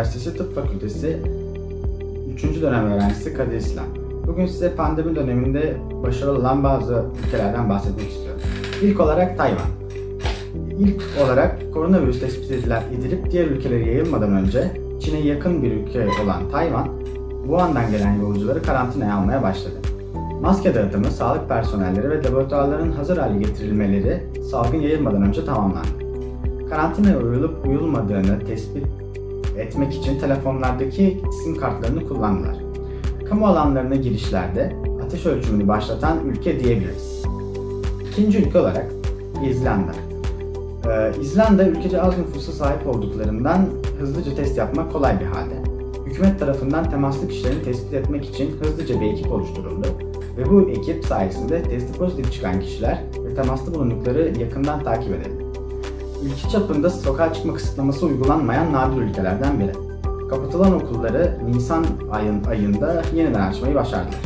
Üniversitesi Tıp Fakültesi 3. dönem öğrencisi Kadir İslam. Bugün size pandemi döneminde başarılı olan bazı ülkelerden bahsetmek istiyorum. İlk olarak Tayvan. İlk olarak koronavirüs tespit edilip diğer ülkelere yayılmadan önce Çin'e yakın bir ülke olan Tayvan, Wuhan'dan gelen yolcuları karantinaya almaya başladı. Maske dağıtımı, sağlık personelleri ve laboratuvarların hazır hale getirilmeleri salgın yayılmadan önce tamamlandı. Karantinaya uyulup uyulmadığını tespit etmek için telefonlardaki sim kartlarını kullandılar. Kamu alanlarına girişlerde ateş ölçümünü başlatan ülke diyebiliriz. İkinci ülke olarak İzlanda. Ee, İzlanda ülkece az nüfusa sahip olduklarından hızlıca test yapmak kolay bir halde. Hükümet tarafından temaslı kişilerini tespit etmek için hızlıca bir ekip oluşturuldu ve bu ekip sayesinde testi pozitif çıkan kişiler ve temaslı bulundukları yakından takip edildi. Ülke çapında sokağa çıkma kısıtlaması uygulanmayan nadir ülkelerden biri. Kapatılan okulları Nisan ayın ayında yeniden açmayı başardılar.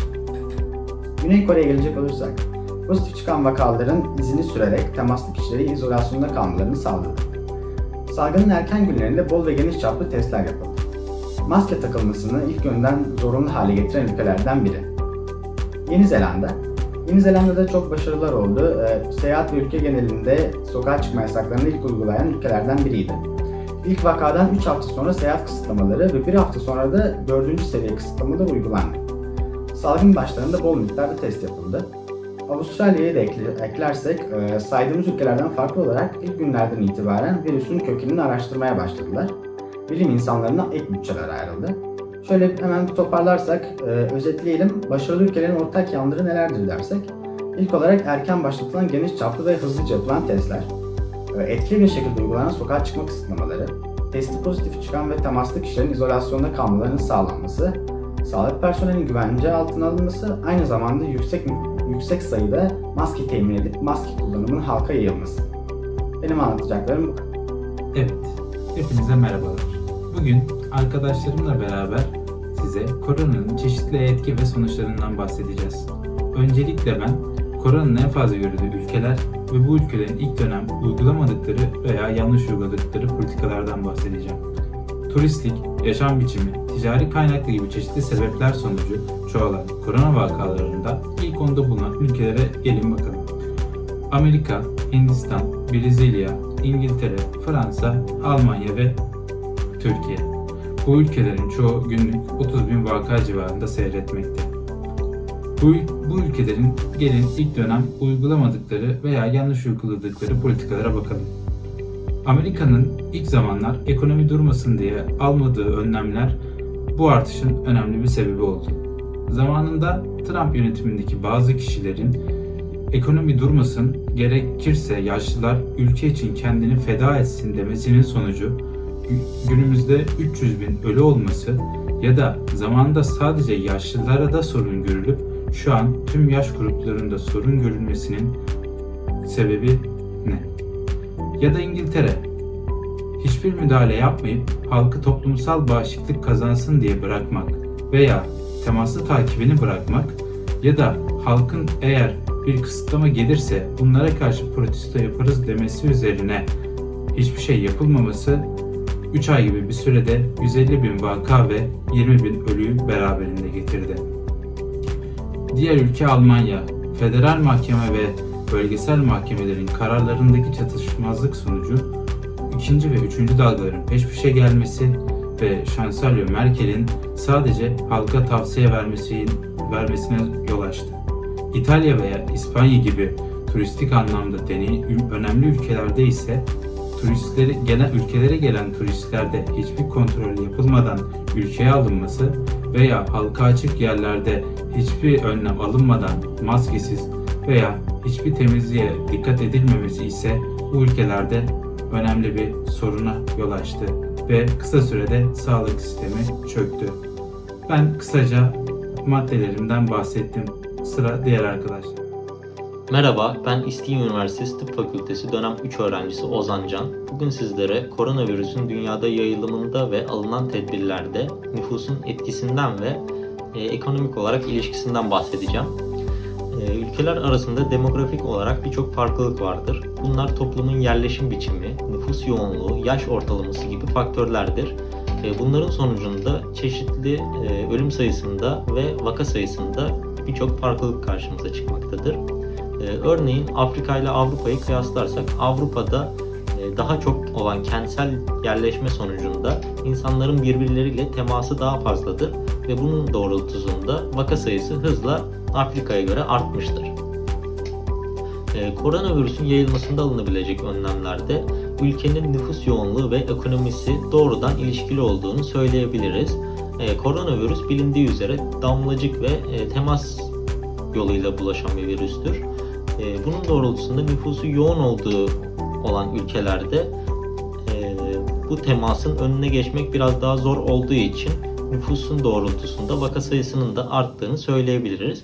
Güney Kore'ye gelecek olursak, pozitif çıkan vakaların izini sürerek temaslı kişileri izolasyonda kalmalarını sağladı. Salgının erken günlerinde bol ve geniş çaplı testler yapıldı. Maske takılmasını ilk günden zorunlu hale getiren ülkelerden biri. Yeni Zelanda. Yeni Zelanda'da çok başarılar oldu. Ee, seyahat ve ülke genelinde sokağa çıkma yasaklarını ilk uygulayan ülkelerden biriydi. İlk vakadan 3 hafta sonra seyahat kısıtlamaları ve 1 hafta sonra da 4. seviye kısıtlamalar uygulandı. Salgın başlarında bol miktarda test yapıldı. Avustralya'yı da ekle- eklersek e, saydığımız ülkelerden farklı olarak ilk günlerden itibaren virüsün kökenini araştırmaya başladılar. Bilim insanlarına ek bütçeler ayrıldı. Şöyle hemen toparlarsak, e, özetleyelim. Başarılı ülkelerin ortak yanları nelerdir dersek, ilk olarak erken başlatılan geniş çaplı ve hızlıca yapılan testler, e, etkili bir şekilde uygulanan sokağa çıkma kısıtlamaları, testi pozitif çıkan ve temaslı kişilerin izolasyonda kalmalarının sağlanması, sağlık personelinin güvence altına alınması, aynı zamanda yüksek yüksek sayıda maske temin edip maske kullanımının halka yayılması. Benim anlatacaklarım bu. Evet, hepinize merhabalar. Bugün arkadaşlarımla beraber size koronanın çeşitli etki ve sonuçlarından bahsedeceğiz. Öncelikle ben koronanın en fazla görüldüğü ülkeler ve bu ülkelerin ilk dönem uygulamadıkları veya yanlış uyguladıkları politikalardan bahsedeceğim. Turistlik, yaşam biçimi, ticari kaynaklı gibi çeşitli sebepler sonucu çoğalan korona vakalarında ilk onda bulunan ülkelere gelin bakalım. Amerika, Hindistan, Brezilya, İngiltere, Fransa, Almanya ve Türkiye. Bu ülkelerin çoğu günlük 30 bin vaka civarında seyretmekte. Bu, bu ülkelerin gelin ilk dönem uygulamadıkları veya yanlış uyguladıkları politikalara bakalım. Amerika'nın ilk zamanlar ekonomi durmasın diye almadığı önlemler bu artışın önemli bir sebebi oldu. Zamanında Trump yönetimindeki bazı kişilerin ekonomi durmasın, gerekirse yaşlılar ülke için kendini feda etsin demesinin sonucu günümüzde 300 bin ölü olması ya da zamanında sadece yaşlılara da sorun görülüp şu an tüm yaş gruplarında sorun görülmesinin sebebi ne? Ya da İngiltere hiçbir müdahale yapmayıp halkı toplumsal bağışıklık kazansın diye bırakmak veya temaslı takibini bırakmak ya da halkın eğer bir kısıtlama gelirse bunlara karşı protesto yaparız demesi üzerine hiçbir şey yapılmaması 3 ay gibi bir sürede 150 bin vaka ve 20 bin ölüyü beraberinde getirdi. Diğer ülke Almanya, federal mahkeme ve bölgesel mahkemelerin kararlarındaki çatışmazlık sonucu ikinci ve üçüncü dalgaların peş peşe gelmesi ve Şansölye Merkel'in sadece halka tavsiye vermesi, vermesine yol açtı. İtalya veya İspanya gibi turistik anlamda deney önemli ülkelerde ise turistleri gelen ülkelere gelen turistlerde hiçbir kontrol yapılmadan ülkeye alınması veya halka açık yerlerde hiçbir önlem alınmadan maskesiz veya hiçbir temizliğe dikkat edilmemesi ise bu ülkelerde önemli bir soruna yol açtı ve kısa sürede sağlık sistemi çöktü. Ben kısaca maddelerimden bahsettim. Sıra diğer arkadaşlar. Merhaba, ben İstinye Üniversitesi Tıp Fakültesi dönem 3 öğrencisi Ozan Can. Bugün sizlere koronavirüsün dünyada yayılımında ve alınan tedbirlerde nüfusun etkisinden ve e, ekonomik olarak ilişkisinden bahsedeceğim. Ee, ülkeler arasında demografik olarak birçok farklılık vardır. Bunlar toplumun yerleşim biçimi, nüfus yoğunluğu, yaş ortalaması gibi faktörlerdir. Ee, bunların sonucunda çeşitli e, ölüm sayısında ve vaka sayısında birçok farklılık karşımıza çıkmaktadır. Ee, örneğin Afrika ile Avrupa'yı kıyaslarsak Avrupa'da e, daha çok olan kentsel yerleşme sonucunda insanların birbirleriyle teması daha fazladır ve bunun doğrultusunda vaka sayısı hızla Afrika'ya göre artmıştır. Ee, Koronavirüsün yayılmasında alınabilecek önlemlerde ülkenin nüfus yoğunluğu ve ekonomisi doğrudan ilişkili olduğunu söyleyebiliriz. Ee, Koronavirüs bilindiği üzere damlacık ve e, temas yoluyla bulaşan bir virüstür. Ee, Bunun doğrultusunda nüfusu yoğun olduğu olan ülkelerde e, bu temasın önüne geçmek biraz daha zor olduğu için nüfusun doğrultusunda vaka sayısının da arttığını söyleyebiliriz.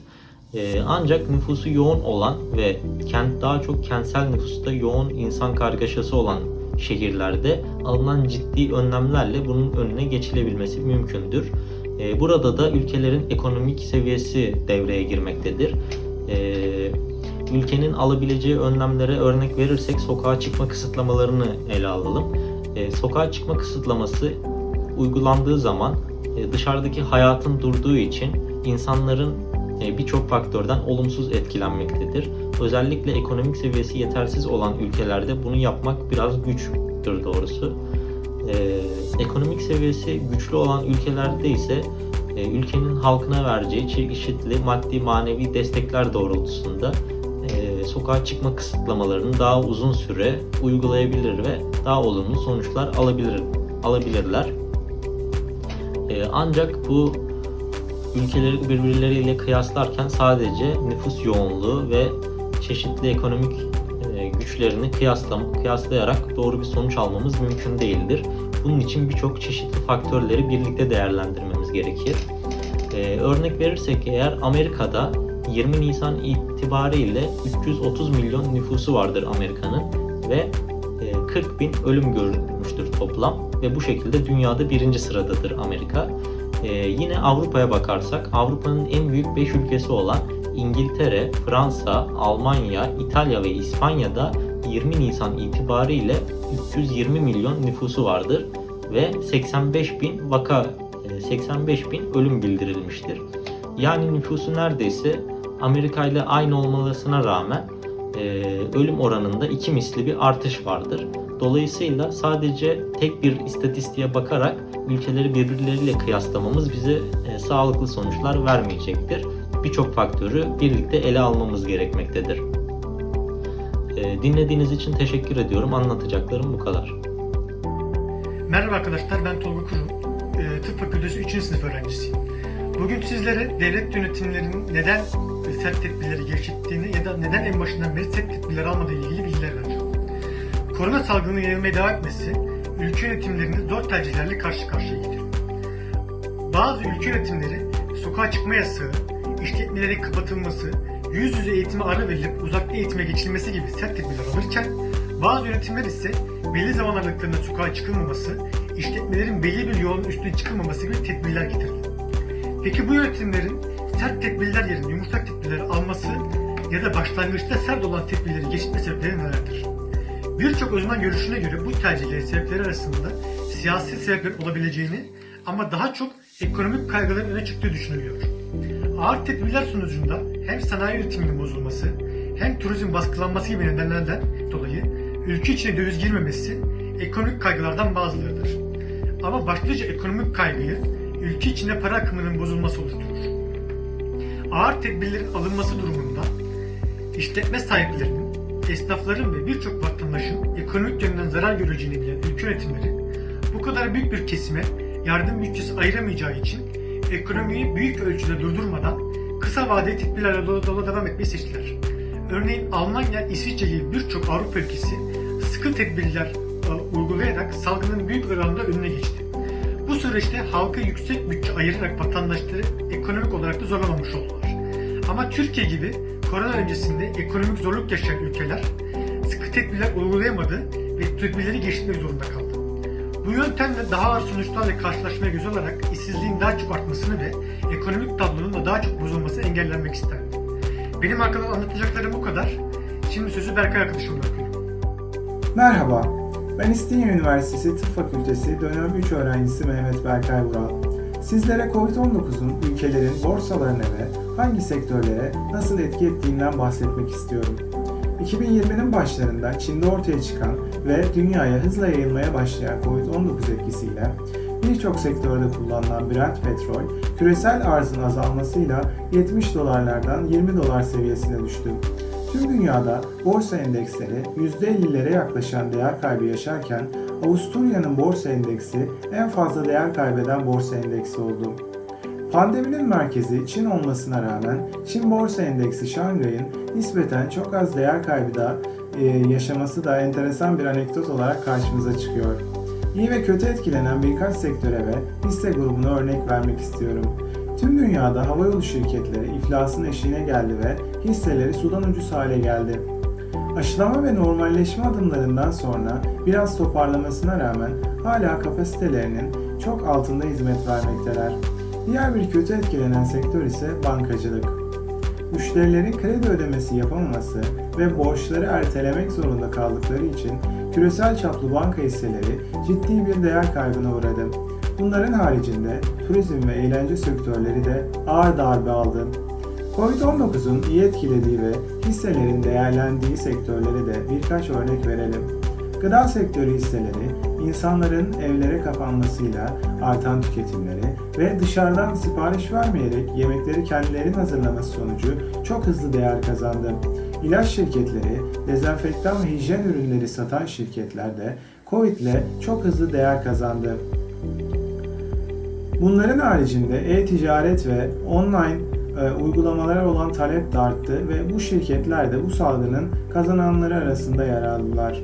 Ee, ancak nüfusu yoğun olan ve kent daha çok kentsel nüfusta yoğun insan kargaşası olan şehirlerde alınan ciddi önlemlerle bunun önüne geçilebilmesi mümkündür. Ee, burada da ülkelerin ekonomik seviyesi devreye girmektedir. Ülkenin alabileceği önlemlere örnek verirsek sokağa çıkma kısıtlamalarını ele alalım. Ee, sokağa çıkma kısıtlaması uygulandığı zaman e, dışarıdaki hayatın durduğu için insanların e, birçok faktörden olumsuz etkilenmektedir. Özellikle ekonomik seviyesi yetersiz olan ülkelerde bunu yapmak biraz güçtür doğrusu. E, ekonomik seviyesi güçlü olan ülkelerde ise e, ülkenin halkına vereceği çeşitli maddi manevi destekler doğrultusunda e, sokağa çıkma kısıtlamalarını daha uzun süre uygulayabilir ve daha olumlu sonuçlar alabilir alabilirler. E, ancak bu ülkeleri birbirleriyle kıyaslarken sadece nüfus yoğunluğu ve çeşitli ekonomik e, güçlerini kıyaslam kıyaslayarak doğru bir sonuç almamız mümkün değildir. Bunun için birçok çeşitli faktörleri birlikte değerlendirmemiz gerekir. E, örnek verirsek eğer Amerika'da 20 Nisan itibariyle 330 milyon nüfusu vardır Amerika'nın ve e, 40 bin ölüm görülmüştür toplam ve bu şekilde dünyada birinci sıradadır Amerika. Ee, yine Avrupa'ya bakarsak Avrupa'nın en büyük 5 ülkesi olan İngiltere, Fransa, Almanya, İtalya ve İspanya'da 20 Nisan itibariyle 320 milyon nüfusu vardır ve 85 bin vaka, e, 85 bin ölüm bildirilmiştir. Yani nüfusu neredeyse Amerika ile aynı olmasına rağmen e, ölüm oranında iki misli bir artış vardır. Dolayısıyla sadece tek bir istatistiğe bakarak ülkeleri birbirleriyle kıyaslamamız bize e, sağlıklı sonuçlar vermeyecektir. Birçok faktörü birlikte ele almamız gerekmektedir. E, dinlediğiniz için teşekkür ediyorum. Anlatacaklarım bu kadar. Merhaba arkadaşlar, ben Tolga Kurum. Ee, Tıp Fakültesi 3. sınıf öğrencisiyim. Bugün sizlere devlet yönetimlerinin neden sert tedbirleri gevşettiğini ya da neden en başından beri sert tedbirler almadığı ile ilgili bilgiler vereceğim. Korona salgının yayılmaya devam etmesi, ülke yönetimlerini zor tercihlerle karşı karşıya getiriyor. Bazı ülke yönetimleri sokağa çıkma yasağı, işletmelerin kapatılması, yüz yüze eğitime ara verilip uzakta eğitime geçilmesi gibi sert tedbirler alırken, bazı yönetimler ise belli zaman aralıklarında sokağa çıkılmaması, işletmelerin belli bir yolun üstüne çıkılmaması gibi tedbirler getirdi. Peki bu yönetimlerin sert tedbirler yerine yumuşak tedbirler alması ya da başlangıçta sert olan tedbirleri geçitme sebepleri nelerdir? Birçok uzman görüşüne göre bu tercihlerin sebepleri arasında siyasi sebepler olabileceğini ama daha çok ekonomik kaygıların öne çıktığı düşünülüyor. Ağır tedbirler sonucunda hem sanayi üretiminin bozulması hem turizm baskılanması gibi nedenlerden dolayı ülke içine döviz girmemesi ekonomik kaygılardan bazılarıdır. Ama başlıca ekonomik kaygıyı ülke içinde para akımının bozulması oluşturur. Ağır tedbirlerin alınması durumunda işletme sahiplerinin, esnafların ve birçok vatandaşın ekonomik yönden zarar göreceğini bilen ülke yönetimleri bu kadar büyük bir kesime yardım bütçesi ayıramayacağı için ekonomiyi büyük ölçüde durdurmadan kısa vadeli tedbirlerle dolu dolu devam etmeyi seçtiler. Örneğin Almanya, İsviçre gibi birçok Avrupa ülkesi sıkı tedbirler e, uygulayarak salgının büyük oranda önüne geçti. Süreçte halka yüksek bütçe ayırarak vatandaşları ekonomik olarak da zorlamamış oldular. Ama Türkiye gibi korona öncesinde ekonomik zorluk yaşayan ülkeler sıkı tedbirler uygulayamadı ve tedbirleri geçirmek zorunda kaldı. Bu yöntemle daha ağır sonuçlarla karşılaşmaya göz olarak işsizliğin daha çok artmasını ve ekonomik tablonun da daha çok bozulması engellenmek istendi. Benim hakkında anlatacaklarım bu kadar. Şimdi sözü Berkay arkadaşıma bırakıyorum. Merhaba, ben İstinye Üniversitesi Tıp Fakültesi dönem 3 öğrencisi Mehmet Berkay Vural. Sizlere COVID-19'un ülkelerin borsalarına ve hangi sektörlere nasıl etki ettiğinden bahsetmek istiyorum. 2020'nin başlarında Çin'de ortaya çıkan ve dünyaya hızla yayılmaya başlayan COVID-19 etkisiyle birçok sektörde kullanılan Brent petrol, küresel arzın azalmasıyla 70 dolarlardan 20 dolar seviyesine düştü. Tüm dünyada borsa endeksleri %50'lere yaklaşan değer kaybı yaşarken Avusturya'nın borsa endeksi en fazla değer kaybeden borsa endeksi oldu. Pandeminin merkezi Çin olmasına rağmen Çin Borsa Endeksi Şangay'ın nispeten çok az değer kaybı da e, yaşaması da enteresan bir anekdot olarak karşımıza çıkıyor. İyi ve kötü etkilenen birkaç sektöre ve hisse grubuna örnek vermek istiyorum. Tüm dünyada havayolu şirketleri iflasın eşiğine geldi ve hisseleri sudan ucuz hale geldi. Aşılama ve normalleşme adımlarından sonra biraz toparlamasına rağmen hala kapasitelerinin çok altında hizmet vermekteler. Diğer bir kötü etkilenen sektör ise bankacılık. Müşterilerin kredi ödemesi yapamaması ve borçları ertelemek zorunda kaldıkları için küresel çaplı banka hisseleri ciddi bir değer kaybına uğradı. Bunların haricinde turizm ve eğlence sektörleri de ağır darbe aldı. Covid-19'un iyi etkilediği ve hisselerin değerlendiği sektörlere de birkaç örnek verelim. Gıda sektörü hisseleri, insanların evlere kapanmasıyla artan tüketimleri ve dışarıdan sipariş vermeyerek yemekleri kendilerinin hazırlaması sonucu çok hızlı değer kazandı. İlaç şirketleri, dezenfektan ve hijyen ürünleri satan şirketler de Covid ile çok hızlı değer kazandı. Bunların haricinde e-ticaret ve online e, uygulamalara olan talep de arttı ve bu şirketler de bu salgının kazananları arasında yer aldılar.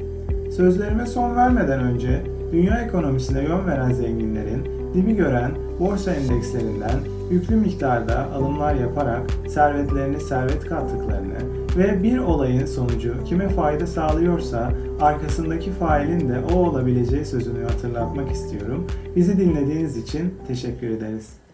Sözlerime son vermeden önce dünya ekonomisine yön veren zenginlerin dibi gören borsa endekslerinden yüklü miktarda alımlar yaparak servetlerini servet kattıklarını ve bir olayın sonucu kime fayda sağlıyorsa arkasındaki failin de o olabileceği sözünü hatırlatmak istiyorum. Bizi dinlediğiniz için teşekkür ederiz.